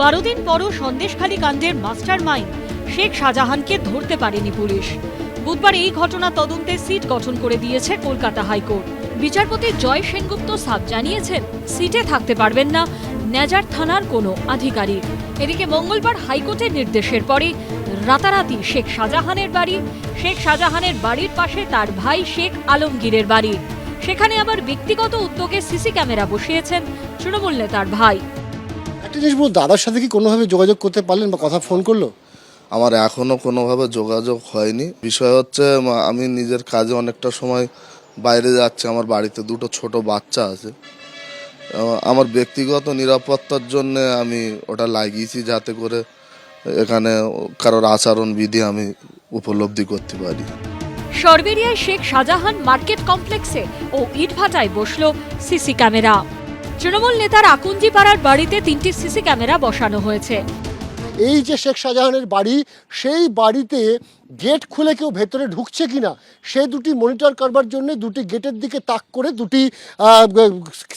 বারো দিন পরও সন্দেশখালী কাণ্ডের মাস্টার মাইন্ড শেখ শাহজাহানকে ধরতে পারেনি পুলিশ। বুধবার এই ঘটনা তদন্তে সিট গঠন করে দিয়েছে কলকাতা হাইকোর্ট। বিচারপতি জয় সেনগুপ্ত সাব জানিয়েছেন, সিটে থাকতে পারবেন না, নেজার থানার কোনো আধিকারিক। এদিকে মঙ্গলবার হাইকোর্টের নির্দেশের পরে রাতারাতি শেখ শাহজাহানের বাড়ি, শেখ শাহজাহানের বাড়ির পাশে তার ভাই শেখ আলমগীরের বাড়ি। সেখানে আবার ব্যক্তিগত উদ্যোগে সিসি ক্যামেরা বসিয়েছেন তৃণমূল নেতার ভাই। জিনিস বলুন দাদার সাথে কি কোনোভাবে যোগাযোগ করতে পারলেন বা কথা ফোন করল? আমার এখনও কোনোভাবে যোগাযোগ হয়নি। বিষয় হচ্ছে আমি নিজের কাজে অনেকটা সময় বাইরে যাচ্ছি। আমার বাড়িতে দুটো ছোট বাচ্চা আছে। আমার ব্যক্তিগত নিরাপত্তার জন্য আমি ওটা লাগিয়েছি যাতে করে এখানে কারোর আচরণ বিধি আমি উপলব্ধি করতে পারি। সরবেরিয়ায় শেখ শাহজাহান মার্কেট কমপ্লেক্সে ও ইটভাটায় বসল সিসি ক্যামেরা। তৃণমূল নেতার আকুঞ্জি পাড়ার বাড়িতে তিনটি সিসি ক্যামেরা বসানো হয়েছে। এই যে শেখ শাহজাহানের বাড়ি, সেই বাড়িতে গেট খুলে কেউ ভেতরে ঢুকছে কি না সে দুটি মনিটর করবার জন্য দুটি গেটের দিকে তাক করে দুটি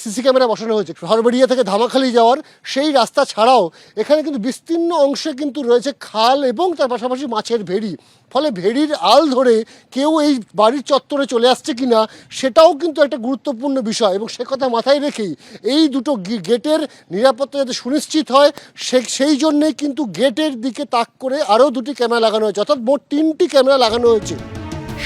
সিসি ক্যামেরা বসানো হয়েছে। হরবেড়িয়া থেকে ধামাখালি যাওয়ার সেই রাস্তা ছাড়াও এখানে কিন্তু বিস্তীর্ণ অংশে কিন্তু রয়েছে খাল এবং তার পাশাপাশি মাছের ভেড়ি। ফলে ভেড়ির আল ধরে কেউ এই বাড়ির চত্বরে চলে আসছে কি না, সেটাও কিন্তু একটা গুরুত্বপূর্ণ বিষয় এবং সে কথা মাথায় রেখেই এই দুটো গেটের নিরাপত্তা যাতে সুনিশ্চিত হয় সেই জন্যেই কিন্তু গেটের দিকে তাক করে আরও দুটি ক্যামেরা লাগানো হয়েছে। অর্থাৎ মোট তিনটি ক্যামেরা লাগানো হয়েছে।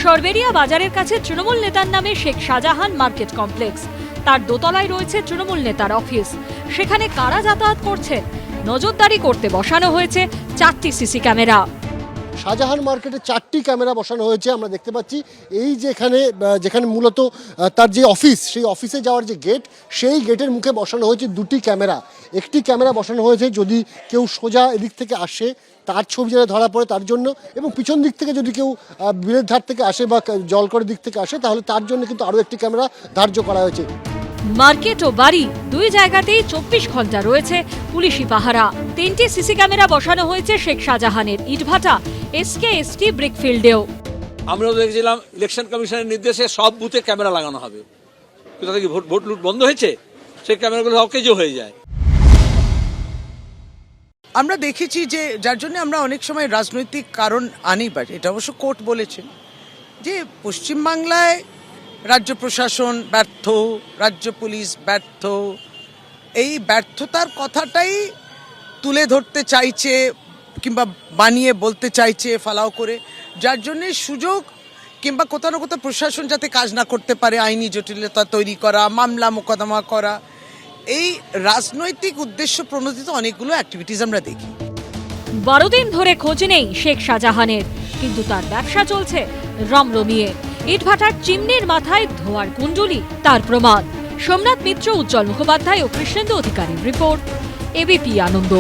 সরবেরিয়া বাজারের কাছে তৃণমূল নেতার নামে শেখ শাহজাহান মার্কেট কমপ্লেক্স। তার দোতলায় রয়েছে তৃণমূল নেতার অফিস। সেখানে কারা যাতায়াত করছেন নজরদারি করতে বসানো হয়েছে চারটি সিসি ক্যামেরা। শাহজাহান মার্কেটে চারটি ক্যামেরা বসানো হয়েছে আমরা দেখতে পাচ্ছি। এই যে এখানে যেখানে মূলত তার যে অফিস সেই অফিসে যাওয়ার যে গেট সেই গেটের মুখে বসানো হয়েছে দুটি ক্যামেরা। একটি ক্যামেরা বসানো হয়েছে যদি কেউ সোজা এদিক থেকে আসে তার ছবি যাতে ধরা পড়ে তার জন্য এবং পিছন দিক থেকে যদি কেউ বিলের ধার থেকে আসে বা জলকরের দিক থেকে আসে তাহলে তার জন্য কিন্তু আরও একটি ক্যামেরা ধার্য করা হয়েছে। মার্কেট ও বাড়ি দুই জায়গাতেই চব্বিশ ঘণ্টা রয়েছে পুলিশি পাহারা। তিনটি সিসি ক্যামেরা বসানো হয়েছে শেখ শাহজাহানের ইটভাটা এসকে এসটি ব্রিকফিল্ডেও। আমরাও দেখেছিলাম ইলেকশন কমিশনের নির্দেশে সব বুথে ক্যামেরা লাগানো হবে। কোথা থেকে ভোট ভোট লুট বন্ধ হয়েছে? সেই ক্যামেরাগুলো অকেজো হয়ে যায়। আমরা দেখেছি যে যার জন্য আমরা অনেক সময় রাজনৈতিক কারণ আনি বাট এটা অবশ্য কোর্ট বলেছেন যে পশ্চিমবাংলায় রাজ্য প্রশাসন ব্যর্থ, রাজ্য পুলিশ ব্যর্থ, এই ব্যর্থতার কথাটাই তুলে ধরতে চাইছে কিংবা বানিয়ে বলতে চাইছে ফালাও করে, যার জন্যে সুযোগ কিংবা কোথাও না কোথাও প্রশাসন যাতে কাজ না করতে পারে, আইনি জটিলতা তৈরি করা, মামলা মোকদ্দমা করা এই রাজনৈতিক উদ্দেশ্য প্রণোদিত অনেকগুলো অ্যাক্টিভিটিস আমরা দেখি। বারো দিন ধরে খোঁজ নেই শেখ শাহজাহানের, কিন্তু তার ব্যবসা চলছে রমরমিয়ে। ইটভাটার চিমনির মাথায় ধোয়ার কুণ্ডলি, তার প্রমাণ। সোমনাথ মিত্র, উজ্জ্বল মুখোপাধ্যায় ও কৃষ্ণেন্দু অধিকারীর রিপোর্ট এবিপি আনন্দ।